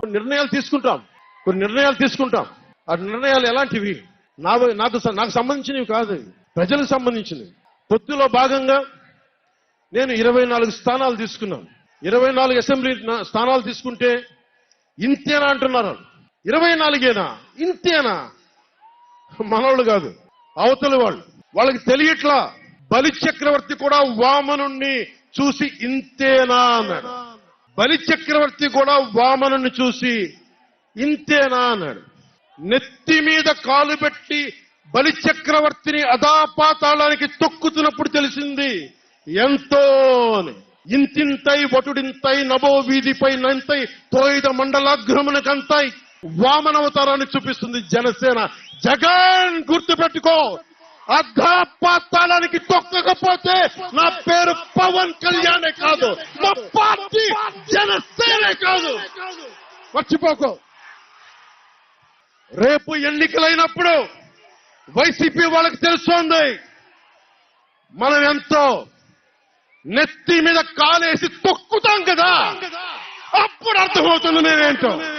కొన్ని నిర్ణయాలు తీసుకుంటాం. కొన్ని నిర్ణయాలు తీసుకుంటాం. ఆ నిర్ణయాలు ఎలాంటివి? నా నాకు నాకు సంబంధించినవి కాదు. ప్రజలకు సంబంధించినవి. పొత్తులో భాగంగా నేను ఇరవై నాలుగు స్థానాలు తీసుకున్నాను. ఇరవై నాలుగు అసెంబ్లీ స్థానాలు తీసుకుంటే ఇంతేనా అంటున్నారు. ఇరవై నాలుగేనా? ఇంతేనా? మనవాళ్ళు కాదు. అవతలి వాళ్ళు. వాళ్ళకి తెలియట్లా. బలి చక్రవర్తి కూడా వామనుణ్ణి చూసి ఇంతేనా అన్నాడు. బలి చక్రవర్తి కూడా వామనను చూసి ఇంతేనా అన్నాడు. నెత్తి మీద కాలు పెట్టి బలి చక్రవర్తిని అదాపాతాళానికి తొక్కుతున్నప్పుడు తెలిసింది ఎంతో ఇంతింతై వటుడింతై నభో వీధిపై నంతై తోయిద మండలాగ్రమునకంతై వామనవతారాన్ని చూపిస్తుంది జనసేన. జగన్ గుర్తుపెట్టుకో అర్ధాపాతాళానికి తొక్కకపోతే నా పేరు పవన్ కళ్యాణే కాదు. సేవే కాదు. మర్చిపోకు. రేపు ఎన్నికలైనప్పుడు వైసీపీ వాళ్ళకి తెలుస్తోంది. మనం ఎంతో నెత్తి మీద కాలేసి తొక్కుతాం కదా. అప్పుడు అర్థమవుతుంది నేనేంటో